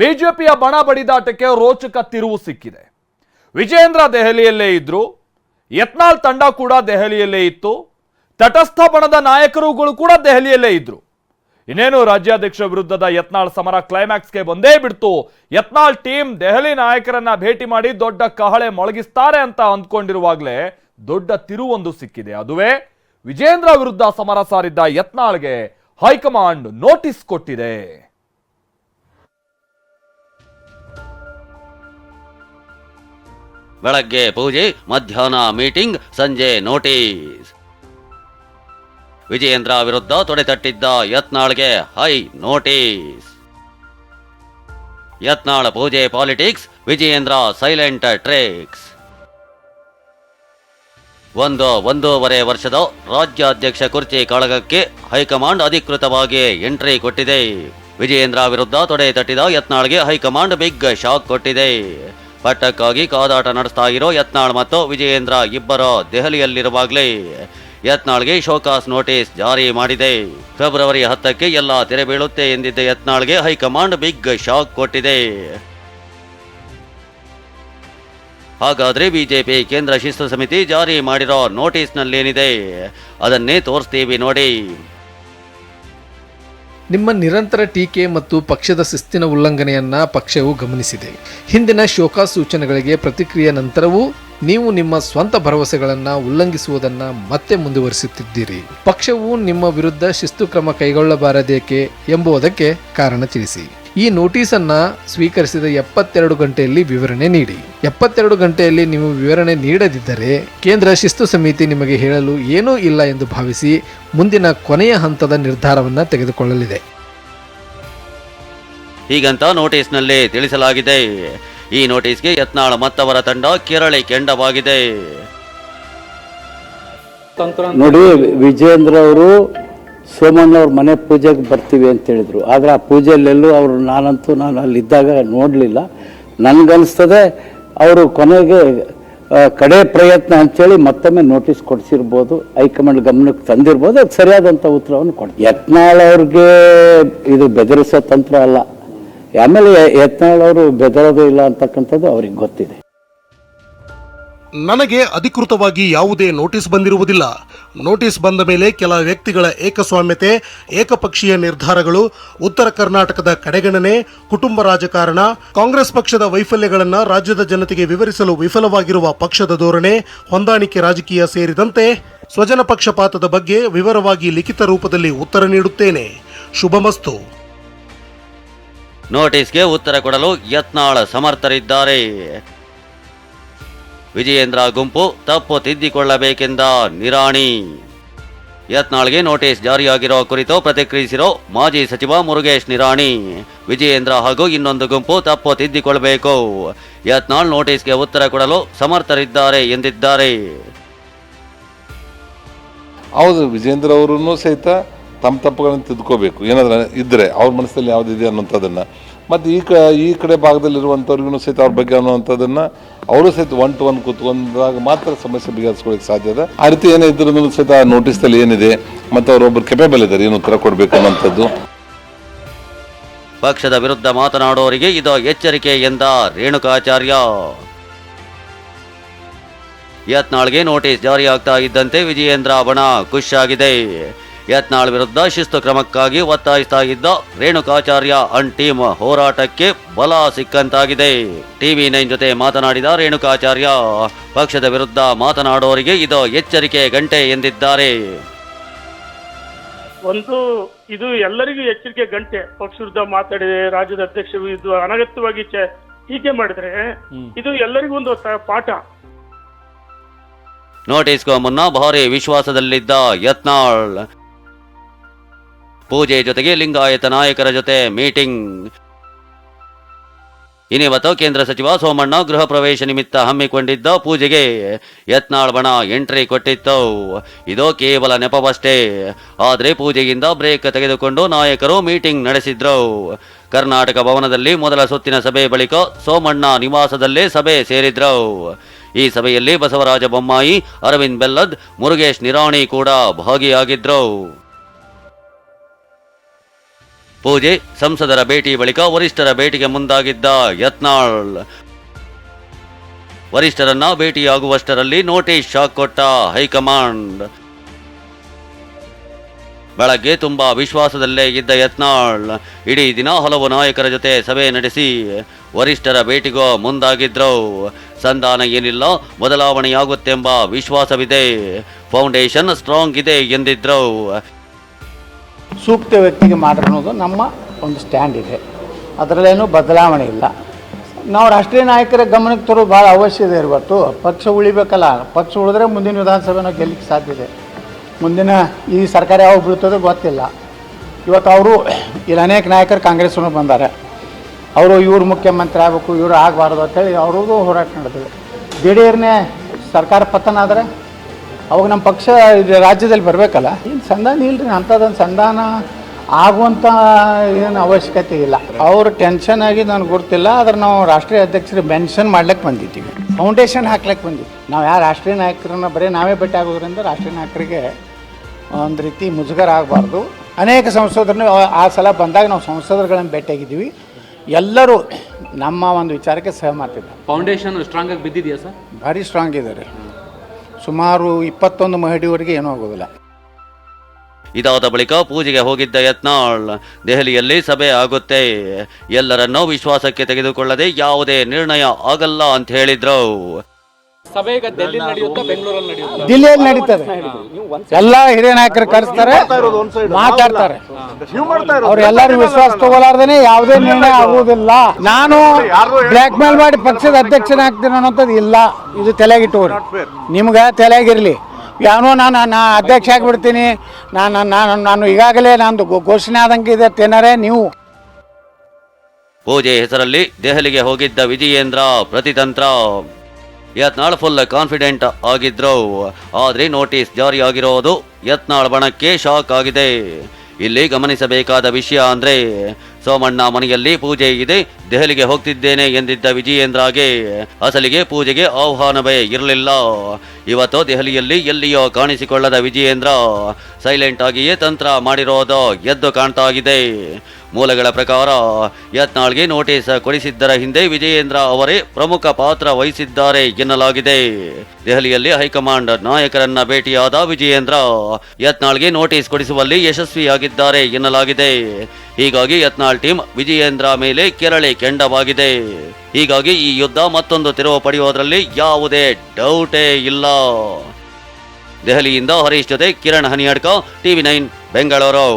ಬಿಜೆಪಿಯ ಬಣ ಬಡಿದಾಟಕ್ಕೆ ರೋಚಕ ತಿರುವು ಸಿಕ್ಕಿದೆ. ವಿಜೇಂದ್ರ ದೆಹಲಿಯಲ್ಲೇ ಇದ್ರು, ಯತ್ನಾಳ್ ತಂಡ ಕೂಡ ದೆಹಲಿಯಲ್ಲೇ ಇತ್ತು, ತಟಸ್ಥ ಬಣದ ನಾಯಕರುಗಳು ಕೂಡ ದೆಹಲಿಯಲ್ಲೇ ಇದ್ರು. ಇನ್ನೇನು ರಾಜ್ಯಾಧ್ಯಕ್ಷ ವಿರುದ್ಧದ ಯತ್ನಾಳ್ ಸಮರ ಕ್ಲೈಮ್ಯಾಕ್ಸ್ಗೆ ಬಂದೇ ಬಿಡ್ತು. ಯತ್ನಾಳ್ ಟೀಮ್ ದೆಹಲಿ ನಾಯಕರನ್ನ ಭೇಟಿ ಮಾಡಿ ದೊಡ್ಡ ಕಹಳೆ ಮೊಳಗಿಸ್ತಾರೆ ಅಂತ ಅಂದ್ಕೊಂಡಿರುವಾಗಲೇ ದೊಡ್ಡ ತಿರುವೊಂದು ಸಿಕ್ಕಿದೆ. ಅದುವೇ ವಿಜೇಂದ್ರ ವಿರುದ್ಧ ಸಮರ ಸಾರಿದ್ದ ಯತ್ನಾಳ್ಗೆ ಹೈಕಮಾಂಡ್ ನೋಟಿಸ್ ಕೊಟ್ಟಿದೆ. ಬೆಳಗ್ಗೆ ಪೂಜೆ, ಮಧ್ಯಾಹ್ನ ಮೀಟಿಂಗ್, ಸಂಜೆ ನೋಟಿಸ್. ವಿಜಯೇಂದ್ರ ವಿರುದ್ಧ ತೊಡೆತಟ್ಟಿದ್ದ ಯತ್ನಾಳ್ಗೆ ಹೈ ನೋಟಿಸ್. ಯತ್ನಾಳ್ ಪೂಜೆ ಪಾಲಿಟಿಕ್ಸ್, ವಿಜಯೇಂದ್ರ ಸೈಲೆಂಟ್ ಟ್ರೇಕ್ಸ್. ಒಂದು ಒಂದೂವರೆ ವರ್ಷದ ರಾಜ್ಯಾಧ್ಯಕ್ಷ ಕುರ್ಚಿ ಕಾಳಗಕ್ಕೆ ಹೈಕಮಾಂಡ್ ಅಧಿಕೃತವಾಗಿ ಎಂಟ್ರಿ ಕೊಟ್ಟಿದೆ. ವಿಜಯೇಂದ್ರ ವಿರುದ್ಧ ತೊಡೆ ತಟ್ಟಿದ ಯತ್ನಾಳ್ಗೆ ಹೈಕಮಾಂಡ್ ಬಿಗ್ ಶಾಕ್ ಕೊಟ್ಟಿದೆ. ಪಟ್ಟಕ್ಕಾಗಿ ಕಾದಾಟ ನಡೆಸ್ತಾ ಇರೋ ಯತ್ನಾಳ್ ಮತ್ತು ವಿಜಯೇಂದ್ರ ಇಬ್ಬರು ದೆಹಲಿಯಲ್ಲಿರುವಾಗಲೇ ಯತ್ನಾಳ್ಗೆ ಶೋಕಾಸ್ ನೋಟಿಸ್ ಜಾರಿ ಮಾಡಿದೆ. ಫೆಬ್ರವರಿ ಹತ್ತಕ್ಕೆ ಎಲ್ಲ ತೆರೆ ಬೀಳುತ್ತೆ ಎಂದಿದ್ದ ಯತ್ನಾಳ್ಗೆ ಹೈಕಮಾಂಡ್ ಬಿಗ್ ಶಾಕ್ ಕೊಟ್ಟಿದೆ. ಹಾಗಾದ್ರೆ ಬಿಜೆಪಿ ಕೇಂದ್ರ ಶಿಸ್ತು ಸಮಿತಿ ಜಾರಿ ಮಾಡಿರೋ ನೋಟಿಸ್ನಲ್ಲೇನಿದೆ? ಅದನ್ನೇ ತೋರಿಸ್ತೀವಿ ನೋಡಿ. ನಿಮ್ಮ ನಿರಂತರ ಟೀಕೆ ಮತ್ತು ಪಕ್ಷದ ಶಿಸ್ತಿನ ಉಲ್ಲಂಘನೆಯನ್ನ ಪಕ್ಷವು ಗಮನಿಸಿದೆ. ಹಿಂದಿನ ಶೋಕಾ ಸೂಚನೆಗಳಿಗೆ ಪ್ರತಿಕ್ರಿಯೆ ನಂತರವೂ ನೀವು ನಿಮ್ಮ ಸ್ವಂತ ಭರವಸೆಗಳನ್ನು ಉಲ್ಲಂಘಿಸುವುದನ್ನು ಮತ್ತೆ ಮುಂದುವರಿಸುತ್ತಿದ್ದೀರಿ. ಪಕ್ಷವು ನಿಮ್ಮ ವಿರುದ್ಧ ಶಿಸ್ತು ಕ್ರಮ ಕೈಗೊಳ್ಳಬಾರದೇಕೆ ಎಂಬುದಕ್ಕೆ ಕಾರಣ ತಿಳಿಸಿ. ಈ ನೋಟಿಸನ್ನು ಸ್ವೀಕರಿಸಿದ ಎಪ್ಪತ್ತೆರಡು ಗಂಟೆಯಲ್ಲಿ ವಿವರಣೆ ನೀಡಿ. ಎಪ್ಪತ್ತೆರಡು ಗಂಟೆಯಲ್ಲಿ ನೀವು ವಿವರಣೆ ನೀಡದಿದ್ದರೆ ಕೇಂದ್ರ ಶಿಸ್ತು ಸಮಿತಿ ನಿಮಗೆ ಹೇಳಲು ಏನೂ ಇಲ್ಲ ಎಂದು ಭಾವಿಸಿ ಮುಂದಿನ ಕೊನೆಯ ಹಂತದ ನಿರ್ಧಾರವನ್ನು ತೆಗೆದುಕೊಳ್ಳಲಿದೆ. ಹೀಗಂತ ನೋಟಿಸ್ನಲ್ಲಿ ತಿಳಿಸಲಾಗಿದೆ. ಈ ನೋಟಿಸ್ಗೆ ಯತ್ನಾಳ್ ಮತ್ತವರ ತಂಡ ಕೇರಳ ಕೆಂಡವಾಗಿದೆ. ನೋಡಿ ವಿಜೇಂದ್ರ ಅವರು ಸೋಮಣ್ಣ ಅವ್ರ ಮನೆ ಪೂಜೆಗೆ ಬರ್ತೀವಿ ಅಂತ ಹೇಳಿದ್ರು. ಆದರೆ ಆ ಪೂಜೆಯಲ್ಲೆಲ್ಲೂ ಅವರು ನಾನಂತೂ ನಾನು ಅಲ್ಲಿದ್ದಾಗ ನೋಡಲಿಲ್ಲ. ನನಗನ್ನಿಸ್ತದೆ ಅವರು ಕೊನೆಗೆ ಕಡೆ ಪ್ರಯತ್ನ ಅಂತೇಳಿ ಮತ್ತೊಮ್ಮೆ ನೋಟಿಸ್ ಕೊಡಿಸಿರ್ಬೋದು, ಹೈಕಮಾಂಡ್ ಗಮನಕ್ಕೆ ತಂದಿರ್ಬೋದು, ಅದು ಸರಿಯಾದಂಥ ಉತ್ತರವನ್ನು ಕೊಡಿ ಯತ್ನಾಳ್ ಅವ್ರಿಗೆ ಇದು ಬೆದರಿಸೋ ತಂತ್ರ ಅಲ್ಲ. ಆಮೇಲೆ ಯತ್ನಾಳ್ ಅವರು ಬೆದರೋದೇ ಇಲ್ಲ ಅಂತಕ್ಕಂಥದ್ದು ಅವ್ರಿಗೆ ಗೊತ್ತಿದೆ. ನನಗೆ ಅಧಿಕೃತವಾಗಿ ಯಾವುದೇ ನೋಟಿಸ್ ಬಂದಿರುವುದಿಲ್ಲ. ನೋಟಿಸ್ ಬಂದ ಮೇಲೆ ಕೆಲ ವ್ಯಕ್ತಿಗಳ ಏಕಸ್ವಾಮ್ಯತೆ, ಏಕಪಕ್ಷೀಯ ನಿರ್ಧಾರಗಳು, ಉತ್ತರ ಕರ್ನಾಟಕದ ಕಡೆಗಣನೆ, ಕುಟುಂಬ ರಾಜಕಾರಣ, ಕಾಂಗ್ರೆಸ್ ಪಕ್ಷದ ವೈಫಲ್ಯಗಳನ್ನು ರಾಜ್ಯದ ಜನತೆಗೆ ವಿವರಿಸಲು ವಿಫಲವಾಗಿರುವ ಪಕ್ಷದ ಧೋರಣೆ, ಹೊಂದಾಣಿಕೆ ರಾಜಕೀಯ ಸೇರಿದಂತೆ ಸ್ವಜನ ಪಕ್ಷಪಾತದ ಬಗ್ಗೆ ವಿವರವಾಗಿ ಲಿಖಿತ ರೂಪದಲ್ಲಿ ಉತ್ತರ ನೀಡುತ್ತೇನೆ. ಶುಭಮಸ್ತು ನೋಟಿಸ್ಗೆ ಉತ್ತರ ಕೊಡಲು ಯತ್ನಾಳ ಸಮರ್ಥರಿದ್ದಾರೆ. ವಿಜಯೇಂದ್ರ ಗುಂಪು ತಪ್ಪು ತಿದ್ದಿಕೊಳ್ಳಬೇಕೆಂದ ನಿರಾಣಿ. ಯತ್ನಾಳ್ಗೆ ನೋಟಿಸ್ ಜಾರಿಯಾಗಿರುವ ಕುರಿತು ಪ್ರತಿಕ್ರಿಯಿಸಿರೋ ಮಾಜಿ ಸಚಿವ ಮುರುಗೇಶ್ ನಿರಾಣಿ. ವಿಜಯೇಂದ್ರ ಹಾಗೂ ಇನ್ನೊಂದು ಗುಂಪು ತಪ್ಪು ತಿದ್ದಿಕೊಳ್ಳಬೇಕು. ಯತ್ನಾಳ್ ನೋಟಿಸ್ಗೆ ಉತ್ತರ ಕೊಡಲು ಸಮರ್ಥರಿದ್ದಾರೆ ಎಂದಿದ್ದಾರೆ. ಹೌದು, ವಿಜೇಂದ್ರ ಅವರನ್ನು ಸಹಿತ ತಮ್ಮ ತಪ್ಪುಗಳನ್ನು ತಿದ್ಕೋಬೇಕು. ಏನಾದರೂ ಇದ್ದರೆ ಅವ್ರ ಮನಸ್ಸಲ್ಲಿ ಯಾವುದಿದೆ ಅನ್ನೋಂಥದ್ದನ್ನು ಮತ್ತು ಈ ಕ, ಈ ಕಡೆ ಭಾಗದಲ್ಲಿರುವಂಥವ್ರಿಗೂ ಸಹಿತ ಅವ್ರ ಬಗ್ಗೆ ಅನ್ನೋವಂಥದ್ದನ್ನು ಅವರು ಸಹಿತ ಒನ್ ಟು ಒನ್ ಕೂತ್ಕೊಂಡಾಗ ಮಾತ್ರ ಸಮಸ್ಯೆ ಬಗೆಹರಿಸ್ಕೊಳ್ಳಿಕ್ಕೆ ಸಾಧ್ಯ ಇದೆ ಆ ರೀತಿ ಏನೇ ಇದ್ರೂ ಸಹಿತ ನೋಟಿಸ್ದಲ್ಲಿ ಏನಿದೆ ಮತ್ತು ಅವರೊಬ್ಬರು ಕೆಪೇಬಲ್ ಇದ್ದಾರೆ ಏನು ಉತ್ತರ ಕೊಡಬೇಕು ಅನ್ನೋಂಥದ್ದು ಪಕ್ಷದ ವಿರುದ್ಧ ಮಾತನಾಡೋರಿಗೆ ಇದು ಎಚ್ಚರಿಕೆ ಎಂದ ರೇಣುಕಾಚಾರ್ಯ. ಯತ್ನಾಳ್ಗೆ ನೋಟಿಸ್ ಜಾರಿಯಾಗ್ತಾ ಇದ್ದಂತೆ ವಿಜಯೇಂದ್ರ ಬಣ ಖುಷಿಯಾಗಿದೆ ಯತ್ನಾಳ್ ವಿರುದ್ಧ ಶಿಸ್ತು ಕ್ರಮಕ್ಕಾಗಿ ಒತ್ತಾಯಿಸ್ತಾ ಇದ್ದ ರೇಣುಕಾಚಾರ್ಯ ಅಂಡ್ ಟೀಮ್ ಹೋರಾಟಕ್ಕೆ ಬಲ ಸಿಕ್ಕಂತಾಗಿದೆ. ಟಿವಿ ನೈನ್ ಜೊತೆ ಮಾತನಾಡಿದ ರೇಣುಕಾಚಾರ್ಯ ಪಕ್ಷದ ವಿರುದ್ಧ ಮಾತನಾಡೋರಿಗೆ ಇದು ಎಚ್ಚರಿಕೆ ಗಂಟೆ ಎಂದಿದ್ದಾರೆ. ಒಂದು ಇದು ಎಲ್ಲರಿಗೂ ಎಚ್ಚರಿಕೆ ಗಂಟೆ. ಪಕ್ಷ ವಿರುದ್ಧ ಮಾತಾಡಿದೆ ರಾಜ್ಯದ ಅಧ್ಯಕ್ಷ ಇದು ಅನಗತ್ಯವಾಗಿ ಟೀಕೆ ಮಾಡಿದ್ರೆ ಇದು ಎಲ್ಲರಿಗೂ ಒಂದು ಪಾಠ. ನೋಟಿಸ್ಗೂ ಮುನ್ನ ಭಾರಿ ವಿಶ್ವಾಸದಲ್ಲಿದ್ದ ಯತ್ನಾಳ್ ಪೂಜೆ ಜೊತೆಗೆ ಲಿಂಗಾಯತ ನಾಯಕರ ಜೊತೆ ಮೀಟಿಂಗ್. ಇನ್ನಿವತ್ತು ಕೇಂದ್ರ ಸಚಿವ ಸೋಮಣ್ಣ ಗೃಹ ಪ್ರವೇಶ ನಿಮಿತ್ತ ಹಮ್ಮಿಕೊಂಡಿದ್ದ ಪೂಜೆಗೆ ಯತ್ನಾಳ್ ಬಣ ಎಂಟ್ರಿ ಕೊಟ್ಟಿತ್ತು. ಇದು ಕೇವಲ ನೆಪವಷ್ಟೇ. ಆದರೆ ಪೂಜೆಯಿಂದ ಬ್ರೇಕ್ ತೆಗೆದುಕೊಂಡು ನಾಯಕರು ಮೀಟಿಂಗ್ ನಡೆಸಿದ್ರು. ಕರ್ನಾಟಕ ಭವನದಲ್ಲಿ ಮೊದಲ ಸುತ್ತಿನ ಸಭೆ ಬಳಿಕ ಸೋಮಣ್ಣ ನಿವಾಸದಲ್ಲೇ ಸಭೆ ಸೇರಿದ್ರು. ಈ ಸಭೆಯಲ್ಲಿ ಬಸವರಾಜ ಬೊಮ್ಮಾಯಿ, ಅರವಿಂದ್ ಬೆಲ್ಲದ್, ಮುರುಗೇಶ್ ನಿರಾಣಿ ಕೂಡ ಭಾಗಿಯಾಗಿದ್ರು. ಪೂಜೆ ಸಂಸದರ ಭೇಟಿ ಬಳಿಕ ವರಿಷ್ಠರ ಭೇಟಿಗೆ ಮುಂದಾಗಿದ್ದ ಯತ್ನಾಳ್. ವರಿಷ್ಠರನ್ನ ಭೇಟಿಯಾಗುವಷ್ಟರಲ್ಲಿ ನೋಟಿಸ್ ಶಾಕ್ ಕೊಟ್ಟ ಹೈಕಮಾಂಡ್. ಬೆಳಗ್ಗೆ ತುಂಬಾ ವಿಶ್ವಾಸದಲ್ಲೇ ಇದ್ದ ಯತ್ನಾಳ್ ಇಡೀ ದಿನ ಹಲವು ನಾಯಕರ ಜೊತೆ ಸಭೆ ನಡೆಸಿ ವರಿಷ್ಠರ ಭೇಟಿಗೂ ಮುಂದಾಗಿದ್ರು. ಸಂಧಾನ ಏನಿಲ್ಲ, ಬದಲಾವಣೆಯಾಗುತ್ತೆಂಬ ವಿಶ್ವಾಸವಿದೆ. ಫೌಂಡೇಶನ್ ಸ್ಟ್ರಾಂಗ್ ಇದೆ ಎಂದಿದ್ರು. ಸೂಕ್ತ ವ್ಯಕ್ತಿಗೆ ಮಾಡ್ರಿ ಅನ್ನೋದು ನಮ್ಮ ಒಂದು ಸ್ಟ್ಯಾಂಡ್ ಇದೆ. ಅದರಲ್ಲೇನು ಬದಲಾವಣೆ ಇಲ್ಲ. ನಾವು ರಾಷ್ಟ್ರೀಯ ನಾಯಕರ ಗಮನಕ್ಕೆ ತರೋದು ಭಾಳ ಇದೆ ಇವತ್ತು. ಪಕ್ಷ ಉಳಿಬೇಕಲ್ಲ. ಪಕ್ಷ ಉಳಿದ್ರೆ ಮುಂದಿನ ವಿಧಾನಸಭೆ ನಾವು ಗೆಲ್ಲಕ್ಕೆ ಇದೆ. ಮುಂದಿನ ಈ ಸರ್ಕಾರ ಯಾವ ಬೀಳ್ತದೋ ಗೊತ್ತಿಲ್ಲ. ಇವತ್ತು ಅವರು ಇಲ್ಲಿ ಅನೇಕ ನಾಯಕರು ಕಾಂಗ್ರೆಸ್ನೂ ಬಂದಾರೆ. ಅವರು ಇವರು ಮುಖ್ಯಮಂತ್ರಿ ಆಗಬೇಕು, ಇವರು ಆಗಬಾರ್ದು ಅಂತೇಳಿ ಅವ್ರದ್ದು ಹೋರಾಟ ನಡೆದಿದೆ. ದಿಢೀರ್ನೇ ಸರ್ಕಾರ ಪತನ ಆದರೆ ಅವಾಗ ನಮ್ಮ ಪಕ್ಷ ಇದು ರಾಜ್ಯದಲ್ಲಿ ಬರಬೇಕಲ್ಲ? ಏನು ಸಂಧಾನ ಇಲ್ಲರಿ ಅಂಥದ್ದೊಂದು ಸಂಧಾನ ಆಗುವಂಥ ಏನು ಅವಶ್ಯಕತೆ ಇಲ್ಲ. ಅವರು ಟೆನ್ಷನ್ ಆಗಿ ನನಗೆ ಗೊತ್ತಿಲ್ಲ ಆದ್ರೆ ನಾವು ರಾಷ್ಟ್ರೀಯ ಅಧ್ಯಕ್ಷರಿಗೆ ಮೆನ್ಷನ್ ಮಾಡ್ಲಿಕ್ಕೆ ಬಂದಿದ್ದೀವಿ. ಫೌಂಡೇಶನ್ ಹಾಕ್ಲಿಕ್ಕೆ ಬಂದಿದ್ದೀವಿ. ನಾವು ಯಾರು ರಾಷ್ಟ್ರೀಯ ನಾಯಕರನ್ನ ಬರೀ ನಾವೇ ಭೇಟಿ ಆಗೋದ್ರಿಂದ ರಾಷ್ಟ್ರೀಯ ನಾಯಕರಿಗೆ ಒಂದು ರೀತಿ ಮುಜುಗರ ಆಗಬಾರ್ದು. ಅನೇಕ ಸಂಸದರನ್ನು ಆ ಸಲ ಬಂದಾಗ ನಾವು ಸಂಸದರುಗಳನ್ನು ಭೇಟಿಯಾಗಿದ್ದೀವಿ. ಎಲ್ಲರೂ ನಮ್ಮ ಒಂದು ವಿಚಾರಕ್ಕೆ ಸಹಮತಿದ್ದಾರೆ. ಫೌಂಡೇಶನ್ ಸ್ಟ್ರಾಂಗ್ ಆಗಿ ಬಿದ್ದಿದೆಯಾ ಸರ್? ಭಾರಿ ಸ್ಟ್ರಾಂಗ್ ಇದ್ದಾರೆ. ಸುಮಾರು ಇಪ್ಪತ್ತೊಂದು ಮಹಡಿವರೆಗೆ ಏನೂ ಆಗೋದಿಲ್ಲ. ಇದಾದ ಬಳಿಕ ಪೂಜೆಗೆ ಹೋಗಿದ್ದ ಯತ್ನಾಳ್, ದೆಹಲಿಯಲ್ಲಿ ಸಭೆ ಆಗುತ್ತೆ. ಎಲ್ಲರನ್ನೂ ವಿಶ್ವಾಸಕ್ಕೆ ತೆಗೆದುಕೊಳ್ಳದೆ ಯಾವುದೇ ನಿರ್ಣಯ ಆಗಲ್ಲ ಅಂತ ಹೇಳಿದ್ರು. ಸಭೆ ಈಗ ಡೆಲ್ಲಿ ನಡೆಯುತ್ತಾ ಬೆಂಗಳೂರಲ್ಲಿ ನಡೆಯುತ್ತಾ? ದಿಲ್ಲಿಯಲ್ಲಿ ನಡೀತದೆ. ಎಲ್ಲ ಹಿರಿಯ ನಾಯಕರು ಕರೆಸ್ತಾರೆ ಮಾತಾಡ್ತಾರೆ. ಅವ್ರು ಎಲ್ಲರೂ ವಿಶ್ವಾಸ ತಗೋಲಾರ್ದೇನೆ ಯಾವುದೇ ನಿರ್ಣಯ ಆಗುವುದಿಲ್ಲ. ನಾನು ಬ್ಲ್ಯಾಕ್ ಮೇಲ್ ಮಾಡಿ ಪಕ್ಷದ ಅಧ್ಯಕ್ಷನಾಗ್ತೀನಿ ಅನ್ನೋಂಥದ್ದು ಇಲ್ಲ. ಇದು ತಲೆಗಿಟ್ಟವ್ರು ನಿಮ್ಗೆ ತಲೆಗಿರ್ಲಿ ಯಾವನೋ ನಾನು ನಾ ಅಧ್ಯಕ್ಷ ಆಗಿಬಿಡ್ತೀನಿ. ನಾನು ನಾನು ನಾನು ಈಗಾಗಲೇ ನಂದು ಘೋಷಣೆ ಆದಂಗೆ ಇದೆ. ತಿನ್ನರೇ ನೀವು. ಪೂಜೆ ಹೆಸರಲ್ಲಿ ದೆಹಲಿಗೆ ಹೋಗಿದ್ದ ವಿಜಯೇಂದ್ರ ಪ್ರತಿತಂತ್ರ ಯತ್ನಾಳ್ ಫುಲ್ ಕಾನ್ಫಿಡೆಂಟ್ ಆಗಿದ್ರು. ಆದ್ರೆ ನೋಟಿಸ್ ಜಾರಿಯಾಗಿರೋದು ಯತ್ನಾಳ್ ಬಣಕ್ಕೆ ಶಾಕ್ ಆಗಿದೆ. ಇಲ್ಲಿ ಗಮನಿಸಬೇಕಾದ ವಿಷಯ ಅಂದ್ರೆ ಸೋಮಣ್ಣ ಮನೆಯಲ್ಲಿ ಪೂಜೆ ಇದೆ. ದೆಹಲಿಗೆ ಹೋಗ್ತಿದ್ದೇನೆ ಎಂದಿದ್ದ ವಿಜಯೇಂದ್ರಗೆ ಅಸಲಿಗೆ ಪೂಜೆಗೆ ಆಹ್ವಾನವೇ ಇರಲಿಲ್ಲ. ಇವತ್ತು ದೆಹಲಿಯಲ್ಲಿ ಎಲ್ಲಿಯೋ ಕಾಣಿಸಿಕೊಳ್ಳದ ವಿಜಯೇಂದ್ರ ಸೈಲೆಂಟ್ ಆಗಿಯೇ ತಂತ್ರ ಮಾಡಿರೋದು ಎದ್ದು ಕಾಣ್ತಾ ಇದೆ. ಮೂಲಗಳ ಪ್ರಕಾರ ಯತ್ನಾಳ್ಗೆ ನೋಟಿಸ್ ಕೊಡಿಸಿದ್ದರ ಹಿಂದೆ ವಿಜಯೇಂದ್ರ ಅವರೇ ಪ್ರಮುಖ ಪಾತ್ರ ವಹಿಸಿದ್ದಾರೆ ಎನ್ನಲಾಗಿದೆ. ದೆಹಲಿಯಲ್ಲಿ ಹೈಕಮಾಂಡ್ ನಾಯಕರನ್ನ ಭೇಟಿಯಾದ ವಿಜಯೇಂದ್ರ ಯತ್ನಾಳ್ಗೆ ನೋಟಿಸ್ ಕೊಡಿಸುವಲ್ಲಿ ಯಶಸ್ವಿಯಾಗಿದ್ದಾರೆ ಎನ್ನಲಾಗಿದೆ. ಹೀಗಾಗಿ ಯತ್ನಾಳ್ ಟೀಮ್ ವಿಜಯೇಂದ್ರ ಮೇಲೆ ಕೆರಳೆ ಕೆಂಡವಾಗಿದೆ ಹೀಗಾಗಿ ಈ ಯುದ್ಧ ಮತ್ತೊಂದು ತಿರುವು ಪಡೆಯುವುದರಲ್ಲಿ ಯಾವುದೇ ಡೌಟೇ ಇಲ್ಲ. ದೆಹಲಿಯಿಂದ ಹರೀಶ್ ಜೊತೆ ಕಿರಣ್ ಹನಿಯಡ್ಕ, ಟಿವಿ ನೈನ್, ಬೆಂಗಳೂರು.